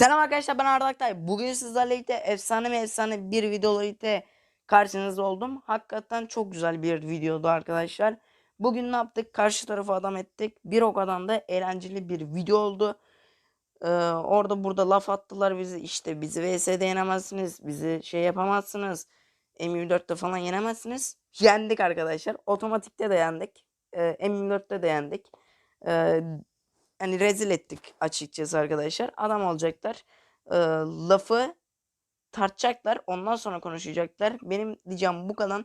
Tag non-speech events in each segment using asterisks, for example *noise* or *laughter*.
Selam arkadaşlar ben Arda Aktay. Bugün sizlerle birlikte efsane ve efsane bir videoyla birlikte karşınızda oldum. Hakikaten çok güzel bir videodu arkadaşlar. Bugün ne yaptık? Karşı tarafı adam ettik. Bir o kadar da eğlenceli bir video oldu. Ee, orada burada laf attılar bizi. İşte bizi VS'de yenemezsiniz. Bizi şey yapamazsınız. M24'te falan yenemezsiniz. Yendik arkadaşlar. Otomatikte de yendik. Ee, M24'te de yendik. Ee, hani rezil ettik açıkçası arkadaşlar. Adam olacaklar. Ee, lafı tartacaklar. Ondan sonra konuşacaklar. Benim diyeceğim bu kadar.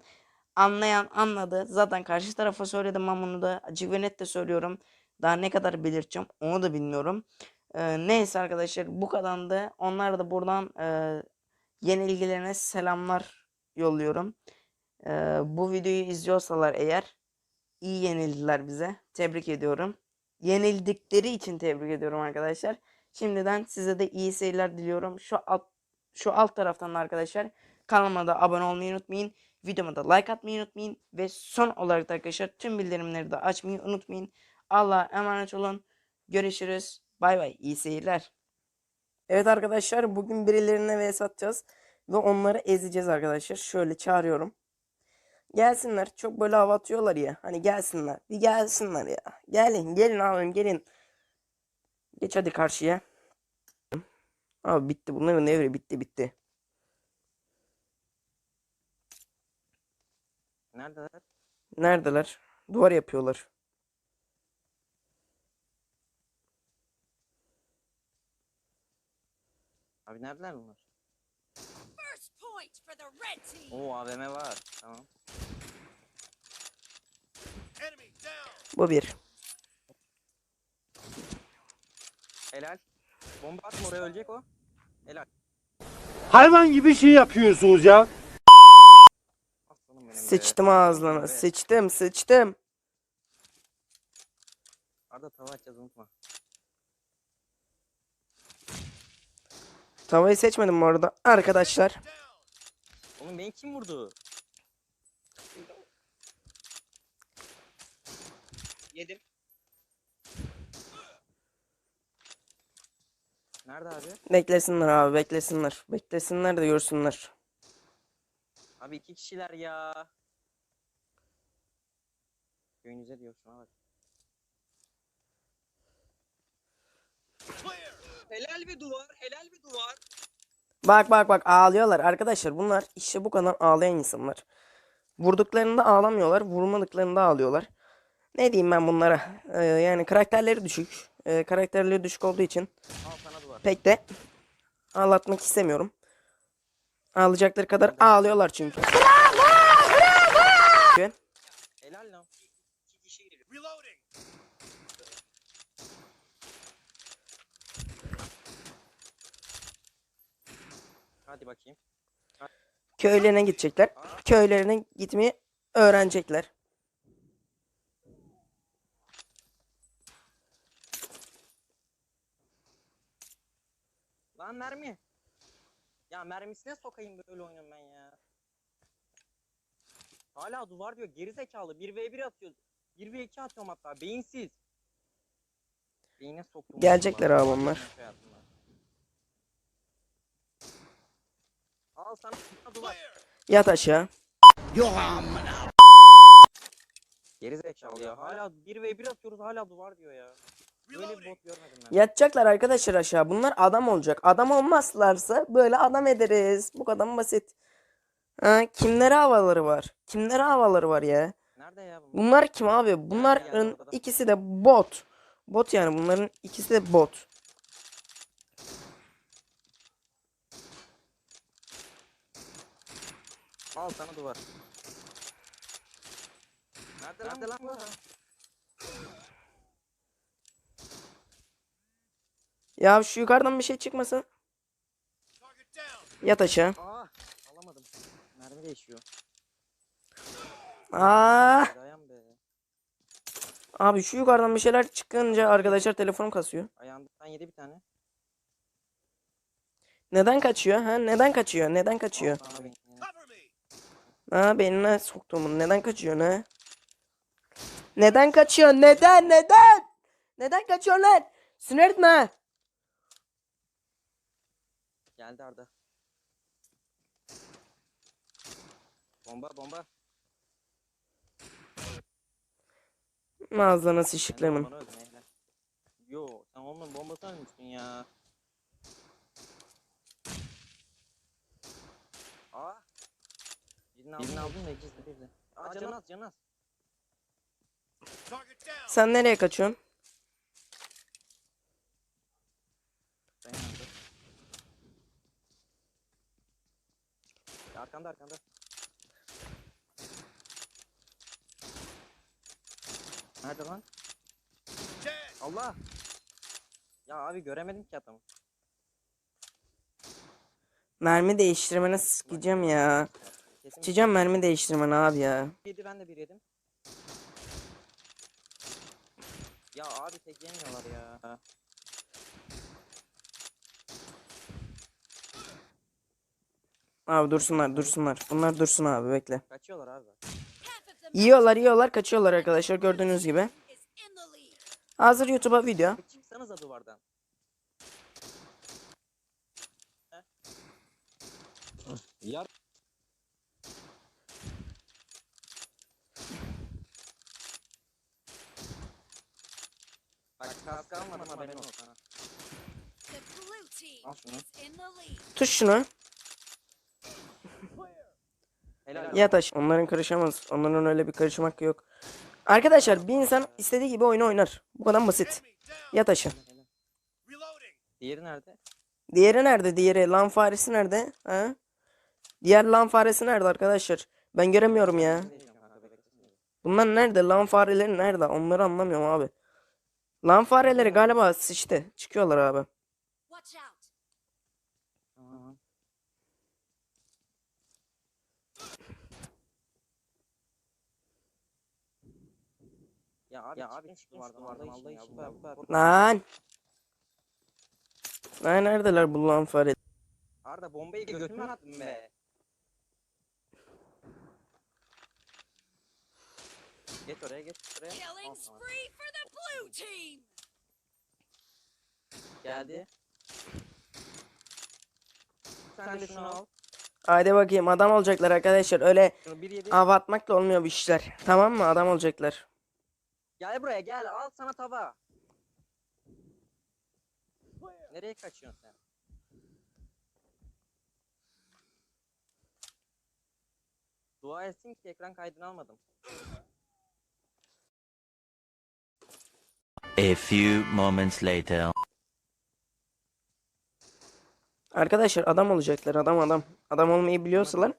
Anlayan anladı. Zaten karşı tarafa söyledim ben bunu da. Açık ve net de söylüyorum. Daha ne kadar belirteceğim onu da bilmiyorum. Ee, neyse arkadaşlar bu kadar da. Onlar da buradan e, yenilgilerine selamlar yolluyorum. Ee, bu videoyu izliyorsalar eğer iyi yenildiler bize. Tebrik ediyorum yenildikleri için tebrik ediyorum arkadaşlar. Şimdiden size de iyi seyirler diliyorum. Şu alt şu alt taraftan da arkadaşlar kanalıma da abone olmayı unutmayın. Videoma da like atmayı unutmayın ve son olarak da arkadaşlar tüm bildirimleri de açmayı unutmayın. Allah'a emanet olun. Görüşürüz. Bay bay. İyi seyirler. Evet arkadaşlar bugün birilerine vs atacağız ve onları ezeceğiz arkadaşlar. Şöyle çağırıyorum. Gelsinler. Çok böyle hava atıyorlar ya. Hani gelsinler. Bir gelsinler ya. Gelin. Gelin abim gelin. Geç hadi karşıya. Abi bitti. Bunların devri bitti bitti. Neredeler? Neredeler? Duvar yapıyorlar. Abi neredeler bunlar? Oo AVM var. Tamam. Bu bir. Helal. Bomba atma oraya ölecek o. Helal. Hayvan gibi şey yapıyorsunuz ya. Be. Sıçtım ağzına. Evet. Sıçtım sıçtım. Arda tava açacağız unutma. Tavayı seçmedim bu arada. Arkadaşlar. Oğlum beni kim vurdu? Yedim. Nerede abi? Beklesinler abi beklesinler. Beklesinler de görsünler. Abi iki kişiler ya. Köyünüze diyor şuna bak. Helal bir duvar, helal bir duvar. Bak bak bak ağlıyorlar arkadaşlar. Bunlar işte bu kadar ağlayan insanlar. Vurduklarında ağlamıyorlar. Vurmadıklarında ağlıyorlar. Ne diyeyim ben bunlara? Ee, yani karakterleri düşük. Ee, karakterleri düşük olduğu için pek de ağlatmak istemiyorum. Ağlayacakları kadar ağlıyorlar çünkü. Helal lan. İki kişi giriyor. Reloading. Hadi bakayım. Köylerine gidecekler. Köylerine gitmeyi öğrenecekler. Lan mermi. Ya mermisine sokayım böyle oynuyorum ben ya. Hala duvar diyor geri zekalı 1v1 atıyor. 1v2 atıyorum hatta beyinsiz. Beyine soktum. Gelecekler abi onlar. Al sana duvar. Yat aşağı. Geri zekalı ya. Hala 1v1 atıyoruz hala duvar diyor ya. Böyle bir bot görmedim ben. Yatacaklar arkadaşlar aşağı. Bunlar adam olacak. Adam olmazlarsa böyle adam ederiz. Bu kadar basit. Ha, kimlere havaları var? Kimlere havaları var ya? Nerede ya bunlar? Bunlar kim abi? Bunların ikisi de bot. Bot yani bunların ikisi de bot. Al sana duvar. Nerede, Nerede lan bu? Ya şu yukarıdan bir şey down. Yat aşağı. Aa alamadım. Mermi değişiyor. Aa, Dayan be. abi şu yukarıdan bir şeyler çıkınca arkadaşlar telefonum kasıyor. Ayağından yedi bir tane. Neden kaçıyor? Ha neden kaçıyor? Neden kaçıyor? Ha beynine soktuğumun neden kaçıyor ne? Neden kaçıyor? Neden? Neden? Neden kaçıyor lan? Sinir etme. Geldi Arda. Bomba bomba. Öldüm, helal. Yo sen onun bombasını ölmüşsün ya. Aa. Birini aldın, da ikisi de birdi. Aa canın az canın az. Target down. Sen nereye kaçıyorsun? Dayanamadı. Ya Arkanda arkanda. Nerede lan? Allah! Ya abi göremedim ki adamı. Mermi değiştirmene sıkacağım ya. Kesin Sıçacağım mermi değiştirmeni abi ya. yedi ben de bir yedim. Ya abi tek yemiyorlar ya. Abi dursunlar dursunlar. Bunlar dursun abi bekle. Kaçıyorlar abi. Yiyorlar yiyorlar kaçıyorlar arkadaşlar gördüğünüz gibi. Hazır YouTube'a video. Çıksanıza duvardan. Yar. Bak kask almadım haberin olsun Al şunu. İs in the lead. Tuş şunu. Helal. Yat aş. Onların karışamaz. Onların öyle bir karışım hakkı yok. Arkadaşlar bir insan istediği gibi oyunu oynar. Bu kadar basit. Helal. Reloading. Diğeri nerede? Diğeri nerede? Diğeri lan faresi nerede? Ha? Diğer lan faresi nerede arkadaşlar? Ben göremiyorum ya. Bunlar nerede? Lan fareleri nerede? Onları anlamıyorum abi. Lan fareleri galiba sıçtı. Çıkıyorlar abi. Ya abi, ya abi çıktım vardı vardı Allah için ya. Bu kadar korkma. Lan. Lan neredeler bu lan fare? Arda bombayı götüme attın be. Geç oraya geç oraya. Killing Al sana. spree for the blue team. Geldi. Sen de şunu al. Haydi bakayım adam olacaklar arkadaşlar. Öyle hava atmakla olmuyor bu işler. Tamam mı? Adam olacaklar. Gel buraya gel al sana tava. Nereye kaçıyorsun sen? Dua etsin ki ekran kaydını almadım. A few moments later. Arkadaşlar adam olacaklar. Adam adam. Adam olmayı biliyorsalar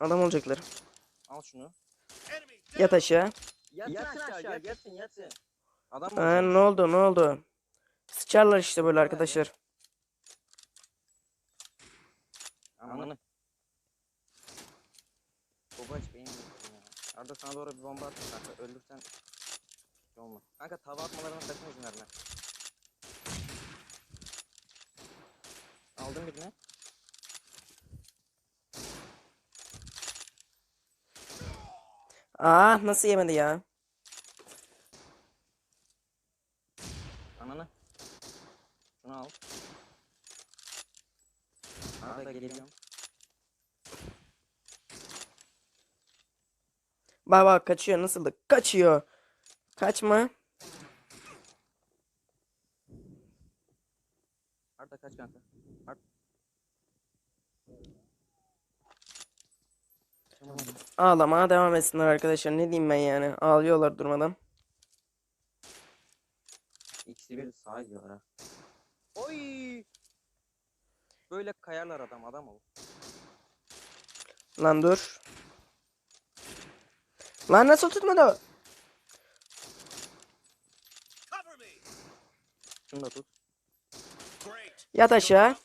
adam olacaklar. Al şunu. Yat aşağı. Yatın, aşağı, yatın yatın. Adam ne oldu ne oldu? Sıçarlar işte böyle arkadaşlar. Amanı. Baba aç beyin yedim ya. Arda sana doğru bir bomba attım kanka. Öldürsen şey olmaz. Kanka tava atmalarına sakın izin verme. Aldım birini. Ah, nasıl yemedi ya? Ananı. Şunu al. Arda geliyorum. Bak bak kaçıyor nasıl da kaçıyor. Kaçma. Arda kaç kanka. Arda. Tamam. Ağlamaya devam etsinler arkadaşlar. Ne diyeyim ben yani? Ağlıyorlar durmadan. İkisi bir sağ gidiyorlar ha. Oy! Böyle kayarlar adam adam ol. Lan dur. Lan nasıl tutmadı? Şunu da tut. Yat aşağı.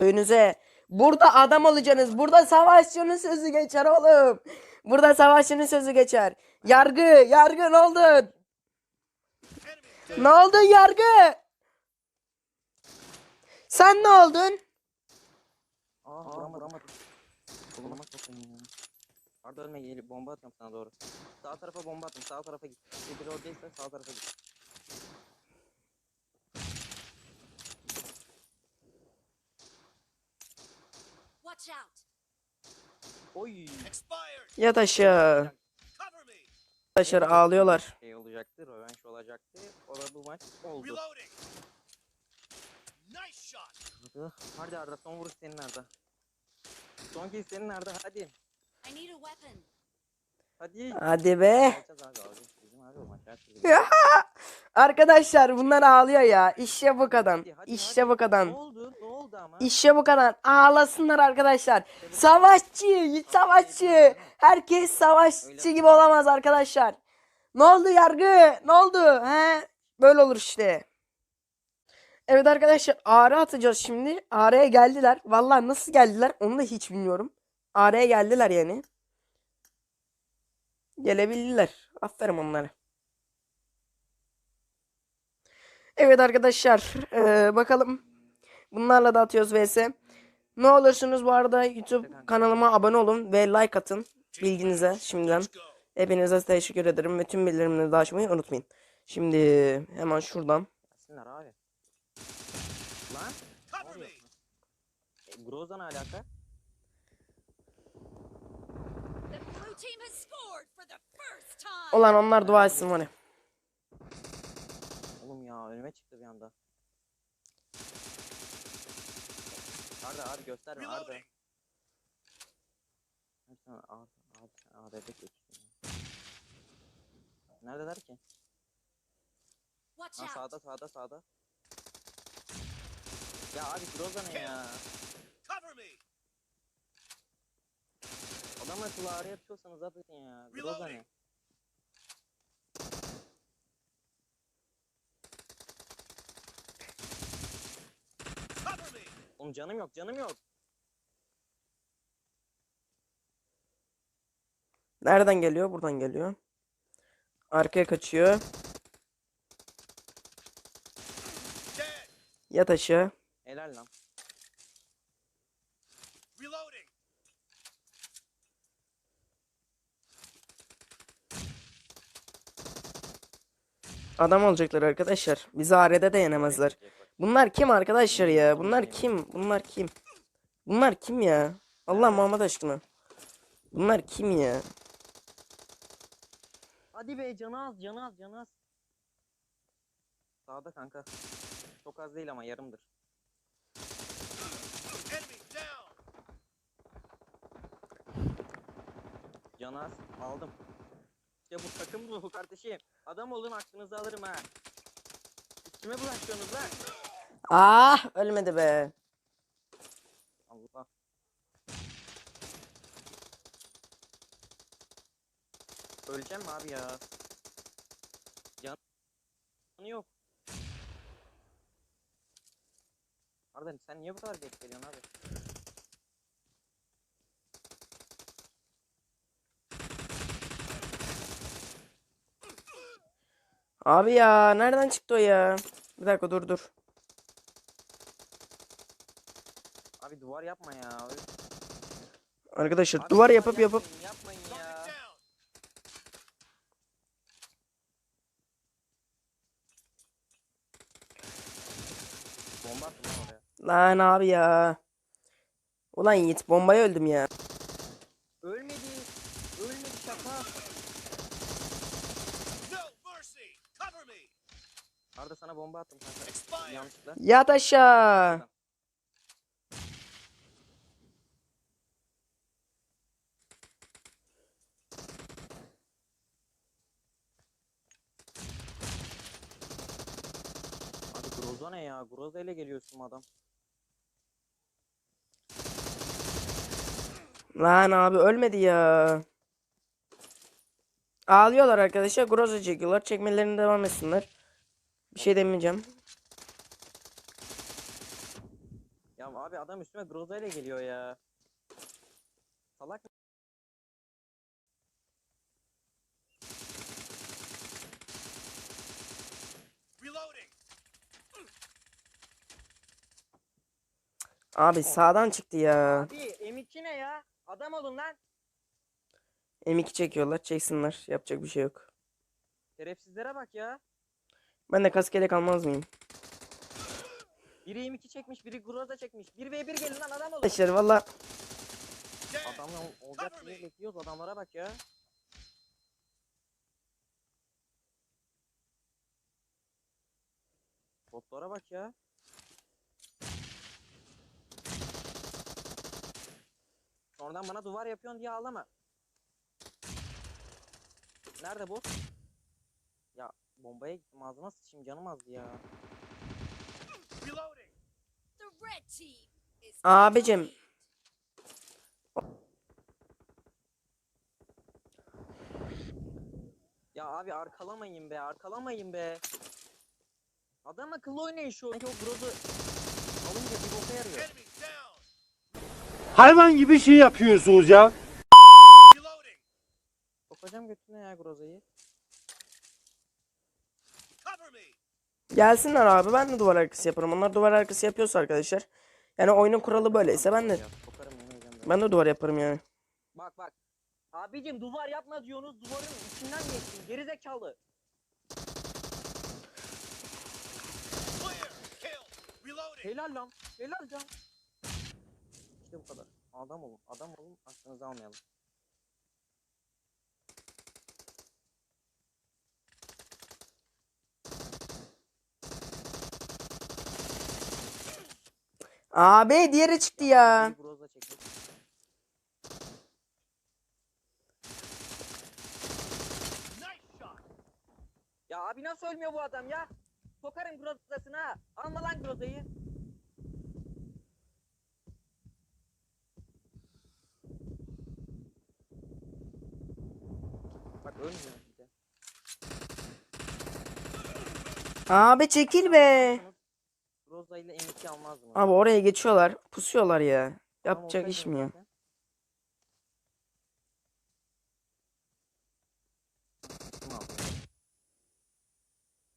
Önünüze. Burada adam olacaksınız. Burada savaşçının sözü geçer oğlum. Burada savaşçının sözü geçer. Yargı, yargı ne down. Ne oldun yargı? Sen ne oldun? Aa, vuramadım. vuramadım. Arda ölme gelip bomba atıyorum sana doğru. Sağ tarafa bomba attım. Sağ tarafa git. Bir oradaysa sağ tarafa git. Oy. Yat aşağı. Cover me. Arkadaşlar ağlıyorlar. Şey olacaktı, rövanş olacaktı. O da bu maç oldu. Hadi, Arda son vuruş senin Arda. Son kill senin Arda hadi. Hadi. Hadi be. *laughs* Arkadaşlar bunlar ağlıyor ya. İşte bu kadar. İşte bu kadar. Ne oldu? Ne oldu ama? İşte bu kadar. Ağlasınlar arkadaşlar. Savaşçı, savaşçı. Herkes savaşçı gibi olamaz arkadaşlar. Ne oldu yargı? Ne oldu? He? Böyle olur işte. Evet arkadaşlar ağrı atacağız şimdi. Ağrı'ya geldiler. Vallahi nasıl geldiler onu da hiç bilmiyorum. Ağrı'ya geldiler yani. Gelebildiler. Aferin onlara. Evet arkadaşlar. eee, bakalım. Bunlarla da atıyoruz vs. Ne olursunuz bu arada YouTube kanalıma abone olun ve like atın. Bilginize şimdiden. Hepinize teşekkür ederim ve tüm bildirimleri de açmayı unutmayın. Şimdi hemen şuradan. Abi. Lan. Groz'la alaka? The blue team has scored for the first time. Olan onlar dua etsin ya. Oğlum ya önüme çıktı bir anda. Arda abi gösterme Arda. Sen Arda abi sen Arda'ya. Neredeler ki? Ha sağda sağda sağda. Ya abi Groza ne ya? Adam akıllı ağrı yapıyorsanız yapın ya. Groza ne? Oğlum canım yok canım yok. Nereden geliyor? Buradan geliyor. Arkaya kaçıyor. Yat aşağı. Helal lan. Reloading. Adam olacaklar arkadaşlar. Bizi AR'de de yenemezler. Bunlar kim arkadaşlar ya? Bunlar kim? Bunlar kim? Bunlar kim ya? Allah Muhammed aşkına. Bunlar kim ya? Hadi be canı az canı az canı az. Sağda kanka. Çok az değil ama yarımdır. Canı az aldım. İşte bu takım ruhu kardeşim. Adam olun aklınızı alırım ha. Üstüme bulaşıyorsunuz lan. Ah ölmedi be. Allah. Öleceğim mi abi ya? Canı yok. Arda sen niye bu kadar geç geliyorsun abi? Abi ya nereden çıktı o ya? Bir dakika dur dur. Abi duvar yapma ya. Arkadaşlar Abi duvar yapıp yapıp yapmayın, ya. Bomba attım oraya. lan abi ya. Ulan Yiğit bombaya öldüm ya. Ölmedi. Ölmedi şaka. Arda sana bomba attım kanka. Yanlışlıkla. Yat aşağı. Abi Groza ne ya? Groza ile geliyorsun adam. Lan abi ölmedi ya. Ağlıyorlar arkadaşlar. Groza çekiyorlar. Çekmelerine devam etsinler. Bir şey demeyeceğim. Ya abi adam üstüme Groza ile geliyor ya. Salak mı? Reloading. Abi sağdan çıktı ya. Abi M2 ne ya? Adam olun lan. M2 çekiyorlar. Çeksinler. Yapacak bir şey yok. Şerefsizlere bak ya. Ben de kaskele kalmaz mıyım? Biri M2 çekmiş, biri Groza çekmiş. 1v1 gelin lan adam olun. Arkadaşlar valla dead. Adamla ol- olacak diye bekliyoruz adamlara bak ya. Botlara bak ya. Sonradan bana duvar yapıyorsun diye ağlama. Nerede bu? Ya bombaya gittim ağzıma sıçayım canım azdı ya. Reloading. The red team is Abicim. Ya abi arkalamayın be arkalamayın be. Adam akıllı oynayın şu anki o grozu alınca bir boka yarıyor. Hayvan gibi şey yapıyorsunuz ya. Sokacağım götüne ya grozayı. Gelsinler abi ben de duvar arkası yaparım. Onlar duvar arkası yapıyorsa arkadaşlar. Yani oyunun kuralı böyleyse ben de ben. de duvar yaparım yani. Bak bak. Abicim duvar yapma diyorsunuz duvarın içinden geçtin geri zekalı. Helal lan. Helal can. İşte bu kadar. Adam olun. Adam olun. Aklınızı almayalım. Abi diğeri çıktı ya. Ya abi nasıl ölmüyor bu adam ya? Sokarım grozasına. Alma lan grozayı. Ölmüyor bir de. Abi çekil be. Groza ile M2 almaz mı? Abi oraya geçiyorlar. Pusuyorlar ya. Yapacak iş mi ya? zaten. Kim aldı?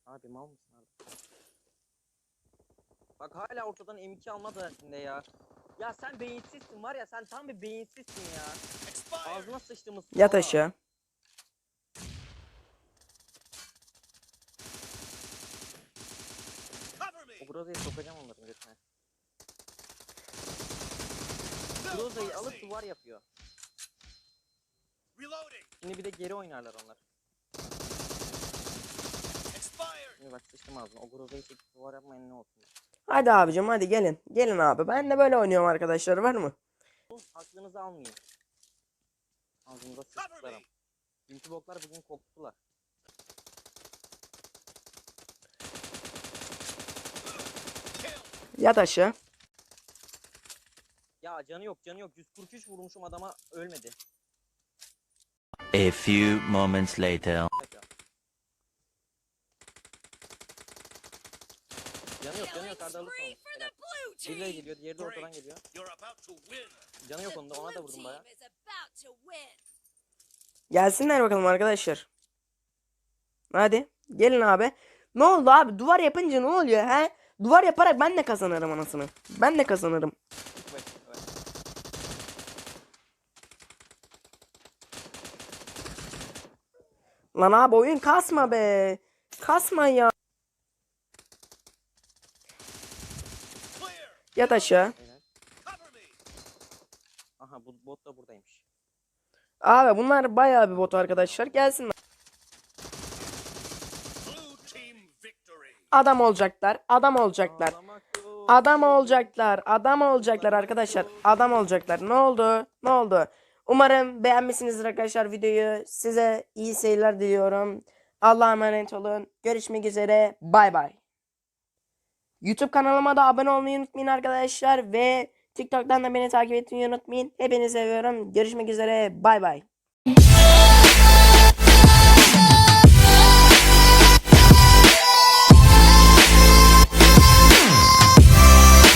Abi mal mısın abi? Bak hala ortadan M2 alma dersinde ya. Ya sen beyinsizsin var ya sen tam bir beyinsizsin ya. Ağzına sıçtığımız Yat aşağı. Groza'yı sokacağım onların götüne. Groza'yı alıp duvar yapıyor. Reloading. Şimdi bir de geri oynarlar onlar. Şimdi bak sıçtım ağzına. O Groza'yı çekip duvar yapmayın ne olsun. Hadi abicim hadi gelin. Gelin abi. Ben de böyle oynuyorum arkadaşlar var mı? Oğlum, Aklınızı almayın. Ağzınıza Cover sıçtılar me. ama. Dünkü boklar bugün koptular. Yat aşağı. Ya canı yok canı yok. 143 vurmuşum adama ölmedi. A few moments later. Canı yok canı yok Arda alırsın. Birileri geliyor diğeri de ortadan geliyor. Canı yok onda ona da vurdum baya. Gelsinler bakalım arkadaşlar. Hadi. Gelin abi. Ne oldu abi? Duvar yapınca ne oluyor he? Duvar yaparak ben de kazanırım anasını. Ben de kazanırım. Lan abi oyun kasma be. Kasma ya. Yat aşağı. Aha bu bot da buradaymış. Abi bunlar bayağı bir bot arkadaşlar. Gelsinler. Blue team victory. Adam olacaklar. Adam olacaklar. Adam olacaklar. Adam olacaklar arkadaşlar. Adam olacaklar. Ne oldu? Ne oldu? Umarım beğenmişsinizdir arkadaşlar videoyu. Size iyi seyirler diliyorum. Allah'a emanet olun. Görüşmek üzere. Bay bay. YouTube kanalıma da abone olmayı unutmayın arkadaşlar. Ve TikTok'tan da beni takip etmeyi unutmayın. Hepinizi seviyorum. Görüşmek üzere. Bay bay.